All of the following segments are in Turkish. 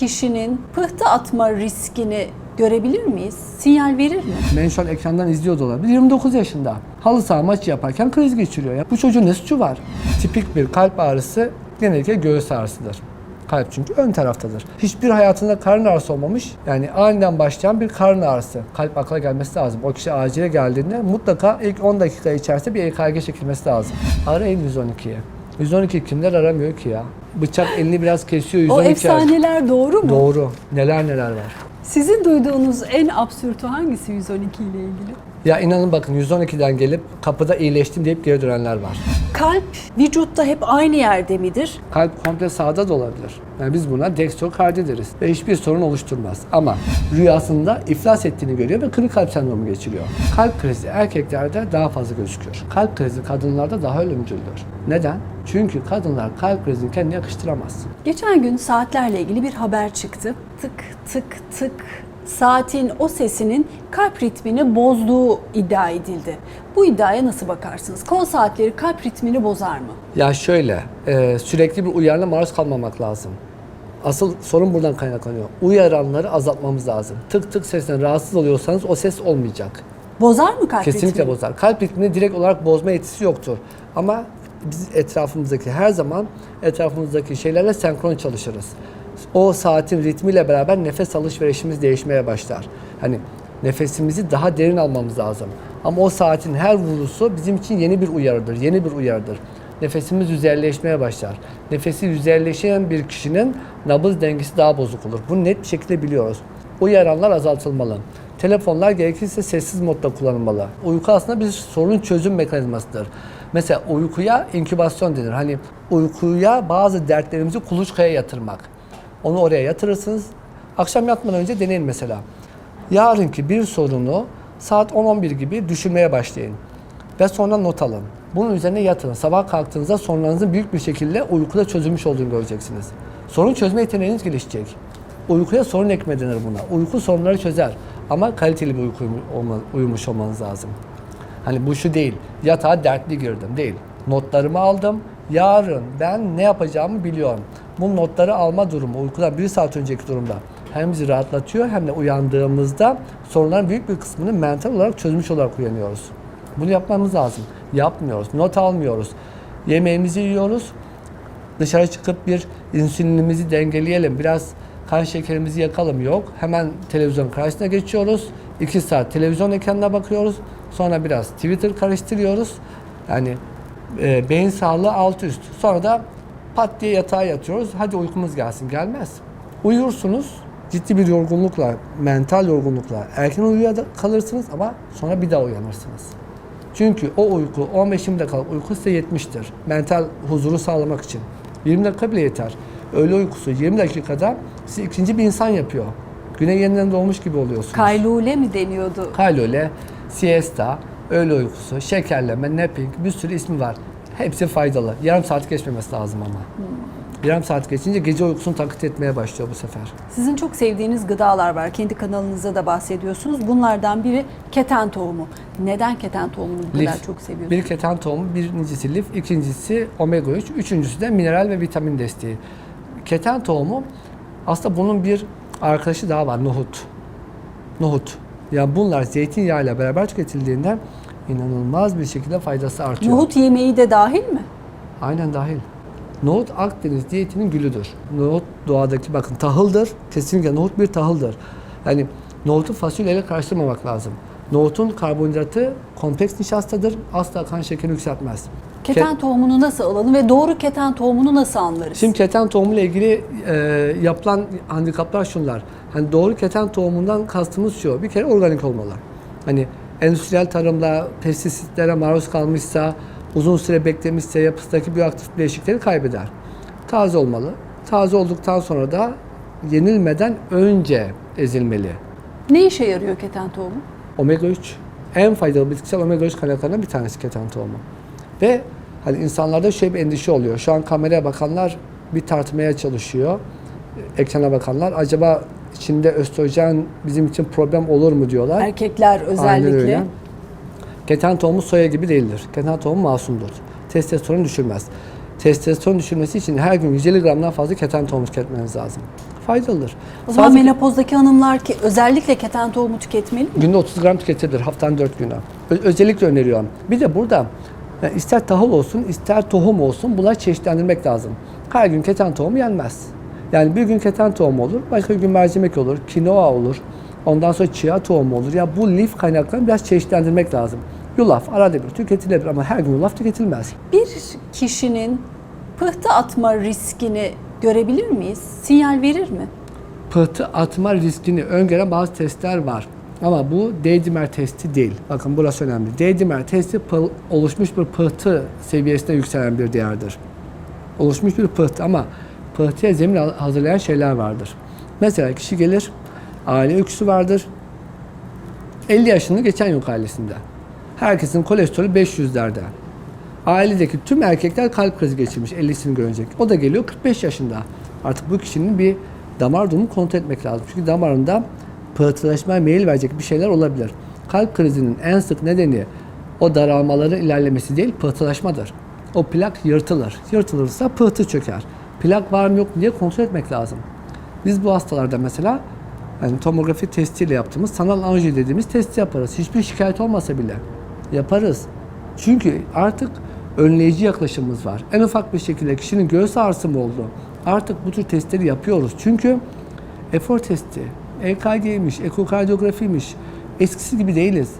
kişinin pıhtı atma riskini görebilir miyiz? Sinyal verir mi? Ben şu an ekrandan izliyor olabilir. 29 yaşında. Halı saha maçı yaparken kriz geçiriyor. Ya. Bu çocuğun ne suçu var? Tipik bir kalp ağrısı genellikle göğüs ağrısıdır. Kalp çünkü ön taraftadır. Hiçbir hayatında karın ağrısı olmamış. Yani aniden başlayan bir karın ağrısı. Kalp akla gelmesi lazım. O kişi acile geldiğinde mutlaka ilk 10 dakika içerisinde bir EKG çekilmesi lazım. Arayın 112'ye. 112 kimler aramıyor ki ya? Bıçak elini biraz kesiyor 112 O efsaneler doğru mu? Doğru. Neler neler var. Sizin duyduğunuz en absürtü hangisi 112 ile ilgili? Ya inanın bakın 112'den gelip kapıda iyileştim deyip geri dönenler var. Kalp vücutta hep aynı yerde midir? Kalp komple sağda da olabilir. Yani biz buna dextrokardi deriz ve hiçbir sorun oluşturmaz. Ama rüyasında iflas ettiğini görüyor ve kırık kalp sendromu geçiriyor. Kalp krizi erkeklerde daha fazla gözüküyor. Kalp krizi kadınlarda daha ölümcüldür. Neden? Çünkü kadınlar kalp krizini kendine yakıştıramaz. Geçen gün saatlerle ilgili bir haber çıktı. Tık tık tık saatin o sesinin kalp ritmini bozduğu iddia edildi. Bu iddiaya nasıl bakarsınız? Kol saatleri kalp ritmini bozar mı? Ya şöyle, e, sürekli bir uyarına maruz kalmamak lazım. Asıl sorun buradan kaynaklanıyor. Uyaranları azaltmamız lazım. Tık tık sesinden rahatsız oluyorsanız o ses olmayacak. Bozar mı kalp Kesinlikle ritmini? bozar. Kalp ritmini direkt olarak bozma etkisi yoktur. Ama biz etrafımızdaki her zaman etrafımızdaki şeylerle senkron çalışırız. O saatin ritmiyle beraber nefes alışverişimiz değişmeye başlar. Hani nefesimizi daha derin almamız lazım. Ama o saatin her vurusu bizim için yeni bir uyarıdır, yeni bir uyarıdır. Nefesimiz yüzeyleşmeye başlar. Nefesi yüzeyleşen bir kişinin nabız dengesi daha bozuk olur. Bunu net bir şekilde biliyoruz. Uyaranlar azaltılmalı. Telefonlar gerekirse sessiz modda kullanılmalı. Uyku aslında bir sorun çözüm mekanizmasıdır. Mesela uykuya inkübasyon denir. Hani uykuya bazı dertlerimizi kuluçkaya yatırmak. Onu oraya yatırırsınız. Akşam yatmadan önce deneyin mesela. Yarınki bir sorunu saat 10-11 gibi düşünmeye başlayın. Ve sonra not alın. Bunun üzerine yatın. Sabah kalktığınızda sorunlarınızın büyük bir şekilde uykuda çözülmüş olduğunu göreceksiniz. Sorun çözme yeteneğiniz gelişecek. Uykuya sorun ekme denir buna. Uyku sorunları çözer. Ama kaliteli bir uyku uyumuş olmanız lazım. Hani bu şu değil. Yatağa dertli girdim. Değil. Notlarımı aldım. Yarın ben ne yapacağımı biliyorum. Bu notları alma durumu uykudan bir saat önceki durumda hem bizi rahatlatıyor hem de uyandığımızda sorunların büyük bir kısmını mental olarak çözmüş olarak uyanıyoruz. Bunu yapmamız lazım. Yapmıyoruz. Not almıyoruz. Yemeğimizi yiyoruz. Dışarı çıkıp bir insülinimizi dengeleyelim. Biraz kan şekerimizi yakalım. Yok. Hemen televizyon karşısına geçiyoruz. 2 saat televizyon ekranına bakıyoruz. Sonra biraz Twitter karıştırıyoruz. Yani e, beyin sağlığı alt üst. Sonra da pat diye yatağa yatıyoruz. Hadi uykumuz gelsin. Gelmez. Uyursunuz. Ciddi bir yorgunlukla, mental yorgunlukla erken uyuya kalırsınız ama sonra bir daha uyanırsınız. Çünkü o uyku 15-20 dakikalık uyku size yetmiştir. Mental huzuru sağlamak için. 20 dakika bile yeter. Öğle uykusu 20 dakikada sizi ikinci bir insan yapıyor. Güne yeniden doğmuş gibi oluyorsunuz. Kaylule mi deniyordu? Kaylole, siesta, öğle uykusu, şekerleme, napping bir sürü ismi var. Hepsi faydalı. Yarım saat geçmemesi lazım ama. Yarım saat geçince gece uykusunu taklit etmeye başlıyor bu sefer. Sizin çok sevdiğiniz gıdalar var. Kendi kanalınızda da bahsediyorsunuz. Bunlardan biri keten tohumu. Neden keten tohumunu bu kadar Lif. çok seviyorsunuz? Bir keten tohumu, birincisi lif, ikincisi omega 3, üçüncüsü de mineral ve vitamin desteği. Keten tohumu aslında bunun bir arkadaşı daha var, nohut. Nohut. Yani bunlar zeytinyağıyla beraber tüketildiğinde inanılmaz bir şekilde faydası artıyor. Nohut yemeği de dahil mi? Aynen dahil. Nohut Akdeniz diyetinin gülüdür. Nohut doğadaki bakın tahıldır. Kesinlikle nohut bir tahıldır. Yani nohutu fasulyeyle karıştırmamak lazım. Nohutun karbonhidratı kompleks nişastadır. Asla kan şekerini yükseltmez. Keten tohumunu nasıl alalım ve doğru keten tohumunu nasıl anlarız? Şimdi keten tohumu ile ilgili e, yapılan handikaplar şunlar. Hani doğru keten tohumundan kastımız şu. Bir kere organik olmalı. Hani endüstriyel tarımla pestisitlere maruz kalmışsa, uzun süre beklemişse yapısındaki biyoaktif bileşikleri kaybeder. Taze olmalı. Taze olduktan sonra da yenilmeden önce ezilmeli. Ne işe yarıyor keten tohumu? Omega 3 en faydalı bitkisel omega 3 kaynaklarından bir tanesi keten tohumu. Ve hani insanlarda şöyle bir endişe oluyor. Şu an kameraya bakanlar bir tartmaya çalışıyor. Ekrana bakanlar acaba içinde östrojen bizim için problem olur mu diyorlar. Erkekler özellikle. Keten tohumu soya gibi değildir. Keten tohumu masumdur. Testosteron düşürmez. Testosteron düşürmesi için her gün 150 gramdan fazla keten tohumu tüketmeniz lazım. faydalıdır. O zaman Sadece- menopozdaki hanımlar ki özellikle keten tohumu tüketmeli mi? Günde 30 gram tüketilir haftanın 4 günü. Ö- özellikle öneriyorum. Bir de burada yani ister tahıl olsun ister tohum olsun bunları çeşitlendirmek lazım. Her gün keten tohumu yenmez. Yani bir gün keten tohumu olur, başka bir gün mercimek olur, kinoa olur. Ondan sonra chia tohumu olur. Ya bu lif kaynaklarını biraz çeşitlendirmek lazım. Yulaf arada bir tüketilebilir ama her gün yulaf tüketilmez. Bir kişinin pıhtı atma riskini görebilir miyiz? Sinyal verir mi? pıhtı atma riskini öngören bazı testler var. Ama bu D-dimer testi değil. Bakın burası önemli. D-dimer testi pıl- oluşmuş bir pıhtı seviyesine yükselen bir değerdir. Oluşmuş bir pıhtı ama pıhtıya zemin ha- hazırlayan şeyler vardır. Mesela kişi gelir, aile öyküsü vardır. 50 yaşını geçen yok ailesinde. Herkesin kolesterolü 500'lerde. Ailedeki tüm erkekler kalp krizi geçirmiş 50'sini görecek. O da geliyor 45 yaşında. Artık bu kişinin bir damar durumu kontrol etmek lazım. Çünkü damarında pıhtılaşmaya meyil verecek bir şeyler olabilir. Kalp krizinin en sık nedeni o daralmaların ilerlemesi değil pıhtılaşmadır. O plak yırtılır. Yırtılırsa pıhtı çöker. Plak var mı yok mu diye kontrol etmek lazım. Biz bu hastalarda mesela yani tomografi testiyle yaptığımız sanal anjiyo dediğimiz testi yaparız. Hiçbir şikayet olmasa bile yaparız. Çünkü artık önleyici yaklaşımımız var. En ufak bir şekilde kişinin göğüs ağrısı mı oldu? Artık bu tür testleri yapıyoruz. Çünkü efor testi, EKG'ymiş, ekokardiyografiymiş. Eskisi gibi değiliz.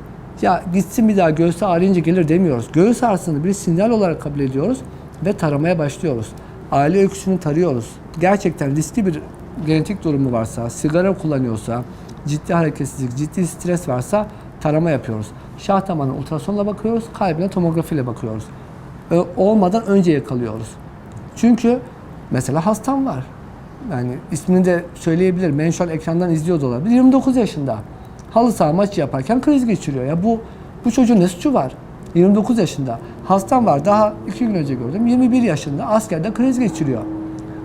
Ya gitsin bir daha göğsü ağrıyınca gelir demiyoruz. Göğüs ağrısını bir sinyal olarak kabul ediyoruz ve taramaya başlıyoruz. Aile öyküsünü tarıyoruz. Gerçekten riskli bir genetik durumu varsa, sigara kullanıyorsa, ciddi hareketsizlik, ciddi stres varsa tarama yapıyoruz. Şah damarına ultrasonla bakıyoruz, kalbine tomografiyle bakıyoruz. Ö- Olmadan önce yakalıyoruz. Çünkü mesela hastam var. Yani ismini de söyleyebilir. Ben şu an ekrandan izliyor olabilir. 29 yaşında. Halı saha maçı yaparken kriz geçiriyor. Ya bu bu çocuğun ne suçu var? 29 yaşında. Hastam var. Daha iki gün önce gördüm. 21 yaşında. Askerde kriz geçiriyor.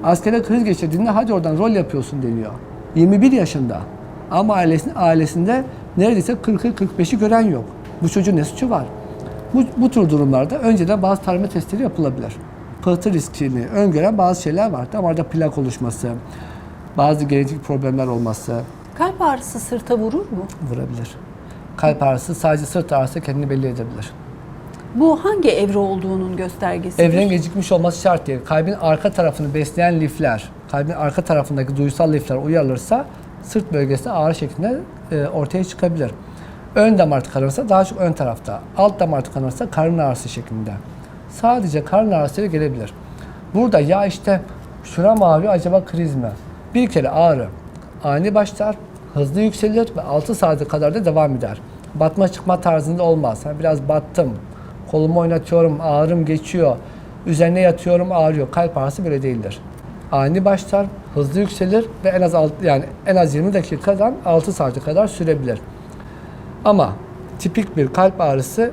Askerde kriz geçirdiğinde hadi oradan rol yapıyorsun deniyor. 21 yaşında. Ama ailesinde, ailesinde neredeyse 40'ı 45'i gören yok. Bu çocuğun ne suçu var? Bu, bu tür durumlarda önceden bazı tarama testleri yapılabilir. Pıhtı riskini öngören bazı şeyler var. Damarda plak oluşması, bazı genetik problemler olması Kalp ağrısı sırta vurur mu? vurabilir. Kalp ağrısı sadece sırt ağrısı kendini belli edebilir. Bu hangi evre olduğunun göstergesidir? Evrenin gecikmiş olması şart değil. Kalbin arka tarafını besleyen lifler, kalbin arka tarafındaki duysal lifler uyarılırsa sırt bölgesinde ağrı şeklinde e, ortaya çıkabilir. Ön damar tıkanırsa daha çok ön tarafta, alt damar tıkanırsa karın ağrısı şeklinde. Sadece karın ağrısıyla gelebilir. Burada ya işte şuram ağrıyor acaba kriz mi? Bir kere ağrı ani başlar, hızlı yükselir ve 6 saate kadar da devam eder. Batma çıkma tarzında olmaz. Biraz battım, kolumu oynatıyorum, ağrım geçiyor, üzerine yatıyorum ağrıyor. Kalp ağrısı böyle değildir. Ani başlar, hızlı yükselir ve en az alt, yani en az 20 dakikadan 6 saate kadar sürebilir. Ama tipik bir kalp ağrısı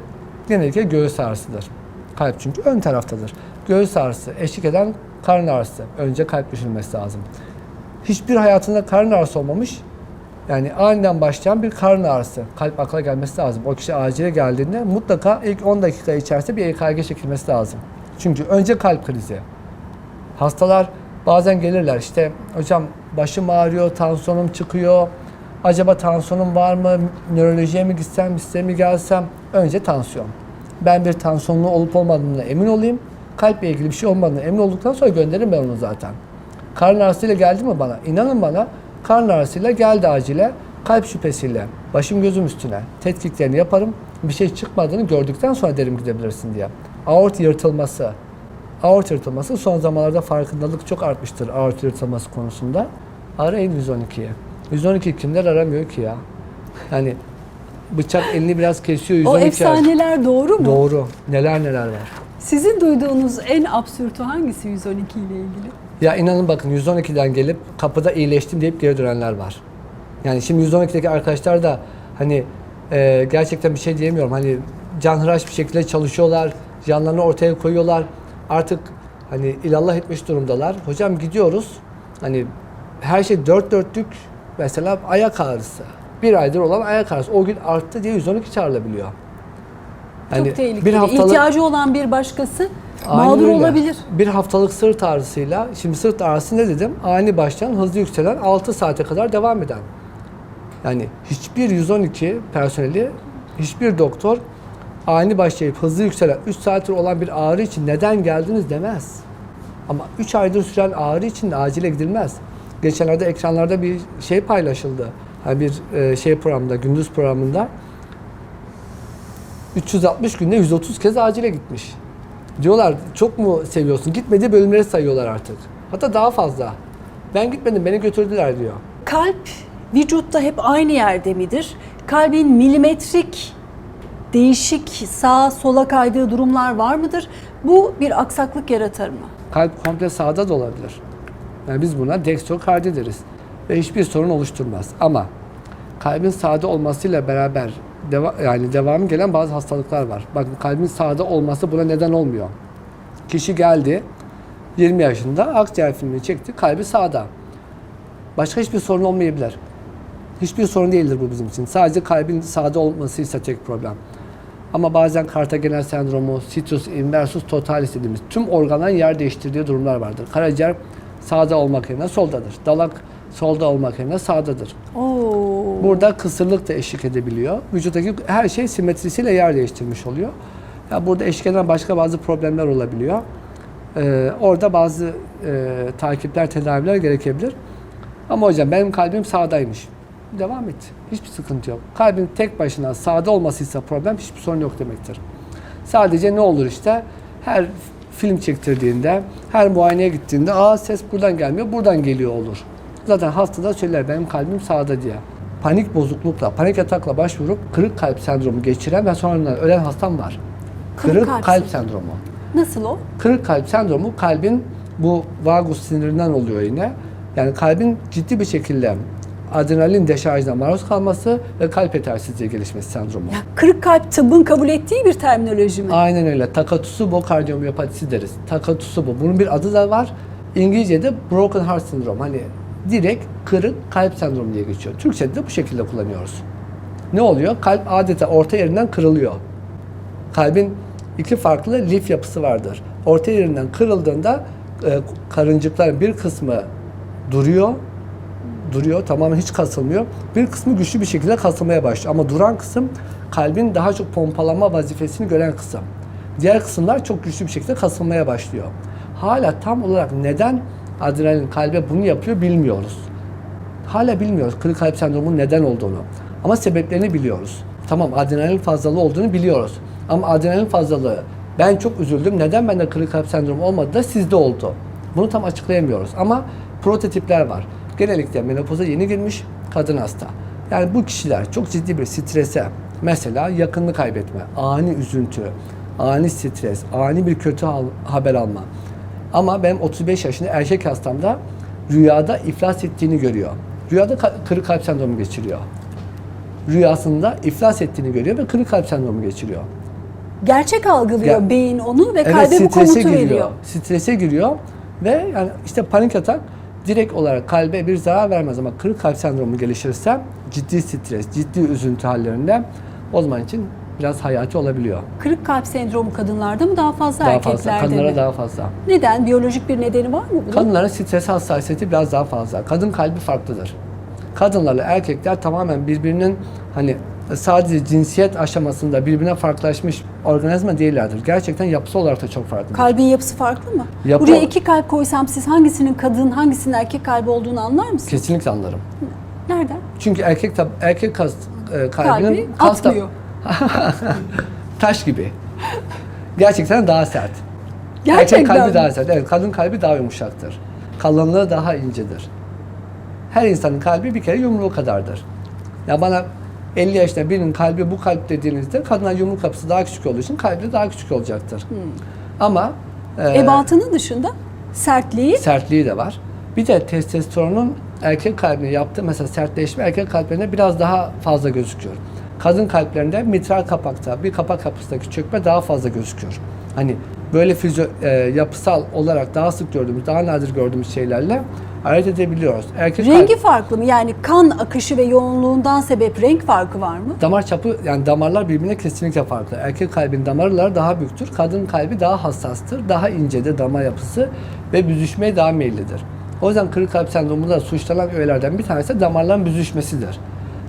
genellikle göğüs ağrısıdır. Kalp çünkü ön taraftadır. Göğüs ağrısı eşlik eden karın ağrısı. Önce kalp düşünülmesi lazım. Hiçbir hayatında karın ağrısı olmamış. Yani aniden başlayan bir karın ağrısı. Kalp akla gelmesi lazım. O kişi acile geldiğinde mutlaka ilk 10 dakika içerisinde bir EKG çekilmesi lazım. Çünkü önce kalp krizi. Hastalar bazen gelirler işte hocam başım ağrıyor, tansiyonum çıkıyor. Acaba tansiyonum var mı? Nörolojiye mi gitsem, size mi gelsem? Önce tansiyon. Ben bir tansiyonlu olup olmadığına emin olayım. Kalple ilgili bir şey olmadığına emin olduktan sonra gönderirim ben onu zaten. Karın ağrısıyla geldi mi bana? İnanın bana karın ağrısıyla geldi acile. Kalp şüphesiyle başım gözüm üstüne tetkiklerini yaparım. Bir şey çıkmadığını gördükten sonra derim gidebilirsin diye. Aort yırtılması, aort yırtılması son zamanlarda farkındalık çok artmıştır aort yırtılması konusunda. Arayın 112'ye. 112 kimler aramıyor ki ya? Yani bıçak elini biraz kesiyor 112 O ar- efsaneler doğru mu? Doğru. Neler neler var. Sizin duyduğunuz en absürtü hangisi 112 ile ilgili? Ya inanın bakın 112'den gelip kapıda iyileştim deyip geri dönenler var. Yani şimdi 112'deki arkadaşlar da hani e, gerçekten bir şey diyemiyorum. Hani canhıraş bir şekilde çalışıyorlar. Canlarını ortaya koyuyorlar. Artık hani ilallah etmiş durumdalar. Hocam gidiyoruz. Hani her şey dört dörtlük. Mesela ayak ağrısı. Bir aydır olan ayak ağrısı. O gün arttı diye 112 çağrılabiliyor. Çok tehlikeli. bir haftalık İhtiyacı olan bir başkası Aynen mağdur öyle. olabilir. Bir haftalık sırt ağrısıyla, şimdi sırt ağrısı ne dedim? Ani başlayan, hızlı yükselen, 6 saate kadar devam eden. Yani hiçbir 112 personeli, hiçbir doktor ani başlayıp hızlı yükselen 3 saattir olan bir ağrı için neden geldiniz demez. Ama 3 aydır süren ağrı için de acile gidilmez. Geçenlerde ekranlarda bir şey paylaşıldı. Yani bir e, şey programında, gündüz programında 360 günde 130 kez acile gitmiş. Diyorlar çok mu seviyorsun? Gitmediği bölümleri sayıyorlar artık. Hatta daha fazla. Ben gitmedim beni götürdüler diyor. Kalp vücutta hep aynı yerde midir? Kalbin milimetrik değişik sağa sola kaydığı durumlar var mıdır? Bu bir aksaklık yaratır mı? Kalp komple sağda da olabilir. Yani biz buna dextrokardi deriz. Ve hiçbir sorun oluşturmaz. Ama kalbin sağda olmasıyla beraber deva, yani devamı gelen bazı hastalıklar var. Bakın kalbin sağda olması buna neden olmuyor. Kişi geldi 20 yaşında akciğer filmini çekti kalbi sağda. Başka hiçbir sorun olmayabilir. Hiçbir sorun değildir bu bizim için. Sadece kalbin sağda olmasıysa tek problem. Ama bazen Kartagener sendromu, situs inversus totalis dediğimiz tüm organların yer değiştirdiği durumlar vardır. Karaciğer sağda olmak yerine soldadır. Dalak solda olmak yerine sağdadır. Oo. Burada kısırlık da eşlik edebiliyor. Vücuttaki her şey simetrisiyle yer değiştirmiş oluyor. Ya burada eşlik eden başka bazı problemler olabiliyor. Ee, orada bazı e, takipler, tedaviler gerekebilir. Ama hocam benim kalbim sağdaymış. Devam et. Hiçbir sıkıntı yok. Kalbin tek başına sağda olmasıysa problem hiçbir sorun yok demektir. Sadece ne olur işte her film çektirdiğinde, her muayeneye gittiğinde aa ses buradan gelmiyor, buradan geliyor olur. Zaten hasta da söyler benim kalbim sağda diye. Panik bozuklukla, panik atakla başvurup kırık kalp sendromu geçiren ve sonradan ölen hastam var. Kırık Kırık, kalp kalp sendromu. Nasıl o? Kırık kalp sendromu kalbin bu vagus sinirinden oluyor yine. Yani kalbin ciddi bir şekilde adrenalin deşarjına maruz kalması ve kalp yetersizliği gelişmesi sendromu. Ya, kırık kalp tıbbın kabul ettiği bir terminoloji mi? Aynen öyle. Takatusu kardiyomiyopatisi deriz. Takatusu Bunun bir adı da var. İngilizce'de broken heart syndrome. Hani direkt kırık kalp sendromu diye geçiyor. Türkçe'de de bu şekilde kullanıyoruz. Ne oluyor? Kalp adeta orta yerinden kırılıyor. Kalbin iki farklı lif yapısı vardır. Orta yerinden kırıldığında e, karıncıkların bir kısmı duruyor, duruyor tamamen hiç kasılmıyor. Bir kısmı güçlü bir şekilde kasılmaya başlıyor. Ama duran kısım kalbin daha çok pompalama vazifesini gören kısım. Diğer kısımlar çok güçlü bir şekilde kasılmaya başlıyor. Hala tam olarak neden adrenalin kalbe bunu yapıyor bilmiyoruz. Hala bilmiyoruz kırık kalp sendromunun neden olduğunu. Ama sebeplerini biliyoruz. Tamam adrenalin fazlalığı olduğunu biliyoruz. Ama adrenalin fazlalığı ben çok üzüldüm. Neden bende kırık kalp sendromu olmadı da sizde oldu? Bunu tam açıklayamıyoruz. Ama prototipler var. Genellikle menopoza yeni girmiş kadın hasta. Yani bu kişiler çok ciddi bir strese, mesela yakınını kaybetme, ani üzüntü, ani stres, ani bir kötü haber alma. Ama benim 35 yaşında erkek hastamda rüyada iflas ettiğini görüyor. Rüyada kırık kalp sendromu geçiriyor. Rüyasında iflas ettiğini görüyor ve kırık kalp sendromu geçiriyor. Gerçek algılıyor Ya- beyin onu ve Evet, kalbe bu komutu giriyor. veriyor. Strese giriyor ve yani işte panik atak direkt olarak kalbe bir zarar vermez ama kırık kalp sendromu gelişirse ciddi stres, ciddi üzüntü hallerinde o zaman için biraz hayati olabiliyor. Kırık kalp sendromu kadınlarda mı daha fazla Daha erkeklerde fazla, kadınlara mi? daha fazla. Neden? Biyolojik bir nedeni var mı bunun? Kadınların stres hassasiyeti biraz daha fazla. Kadın kalbi farklıdır. Kadınlarla erkekler tamamen birbirinin hani sadece cinsiyet aşamasında birbirine farklılaşmış organizma değillerdir. Gerçekten yapısı olarak da çok farklıdır. Kalbin yapısı farklı mı? Yapı- Buraya iki kalp koysam siz hangisinin kadın, hangisinin erkek kalbi olduğunu anlar mısınız? Kesinlikle anlarım. Nereden? Çünkü erkek tab- erkek kas, e, kalbinin Kalbi kas da- atmıyor. taş gibi. Gerçekten daha sert. Gerçekten Erkek kalbi mi? daha sert. Evet, kadın kalbi daha yumuşaktır. Kalınlığı daha incedir. Her insanın kalbi bir kere yumruğu kadardır. Ya bana 50 yaşında birinin kalbi bu kalp dediğinizde kadına yumruk kapısı daha küçük olduğu için kalbi de daha küçük olacaktır. Ama e, Ebatının dışında sertliği sertliği de var. Bir de testosteronun erkek kalbine yaptığı mesela sertleşme erkek kalplerinde biraz daha fazla gözüküyor. Kadın kalplerinde mitral kapakta bir kapak kapısındaki çökme daha fazla gözüküyor. Hani böyle fizyo, e, yapısal olarak daha sık gördüğümüz, daha nadir gördüğümüz şeylerle ayırt edebiliyoruz. Erkek Rengi kalp- farklı mı? Yani kan akışı ve yoğunluğundan sebep renk farkı var mı? damar çapı yani damarlar birbirine kesinlikle farklı. Erkek kalbin damarları daha büyüktür. Kadın kalbi daha hassastır. Daha incedir damar yapısı ve büzüşmeye daha meyillidir. O yüzden kırık kalp sendromunda suçlanan öğelerden bir tanesi damarların büzüşmesidir.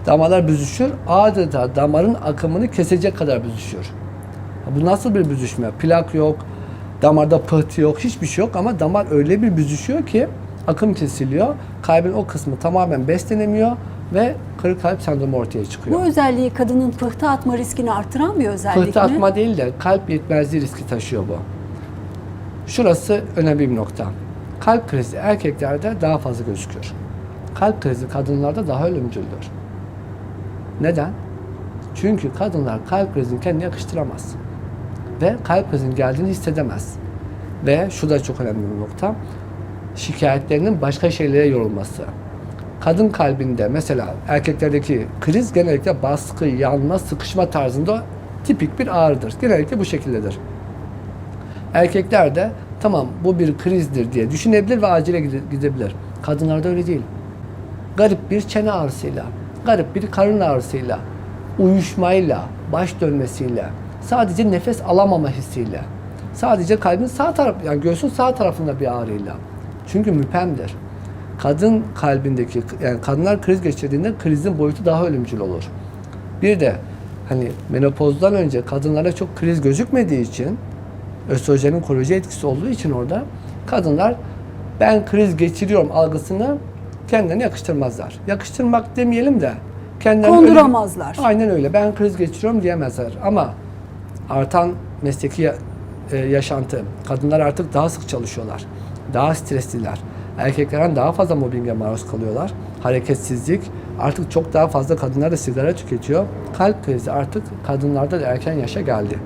Damarlar büzüşür, adeta damarın akımını kesecek kadar büzüşüyor. Bu nasıl bir büzüşme? Plak yok, damarda pıhtı yok, hiçbir şey yok ama damar öyle bir büzüşüyor ki akım kesiliyor. Kalbin o kısmı tamamen beslenemiyor ve kırık kalp sendromu ortaya çıkıyor. Bu özelliği kadının pıhtı atma riskini artıran bir özellik Pıhtı mi? atma değil de kalp yetmezliği riski taşıyor bu. Şurası önemli bir nokta. Kalp krizi erkeklerde daha fazla gözüküyor. Kalp krizi kadınlarda daha ölümcüldür. Neden? Çünkü kadınlar kalp krizini kendine yakıştıramaz. Ve kalp krizinin geldiğini hissedemez. Ve şu da çok önemli bir nokta. Şikayetlerinin başka şeylere yorulması. Kadın kalbinde mesela erkeklerdeki kriz genellikle baskı, yanma, sıkışma tarzında tipik bir ağrıdır. Genellikle bu şekildedir. Erkeklerde tamam bu bir krizdir diye düşünebilir ve acile gide- gidebilir. Kadınlarda öyle değil. Garip bir çene ağrısıyla, garip bir karın ağrısıyla, uyuşmayla, baş dönmesiyle, sadece nefes alamama hissiyle, sadece kalbin sağ taraf, yani göğsün sağ tarafında bir ağrıyla. Çünkü müpemdir. Kadın kalbindeki, yani kadınlar kriz geçirdiğinde krizin boyutu daha ölümcül olur. Bir de hani menopozdan önce kadınlara çok kriz gözükmediği için östrojenin koruyucu etkisi olduğu için orada kadınlar ben kriz geçiriyorum algısını kendilerine yakıştırmazlar. Yakıştırmak demeyelim de kendilerini öyle- Konduramazlar. Aynen öyle. Ben kriz geçiriyorum diyemezler. Ama artan mesleki e, yaşantı, kadınlar artık daha sık çalışıyorlar. Daha stresliler. Erkeklerden daha fazla mobbinge maruz kalıyorlar. Hareketsizlik, artık çok daha fazla kadınlar da sigara tüketiyor. Kalp krizi artık kadınlarda da erken yaşa geldi.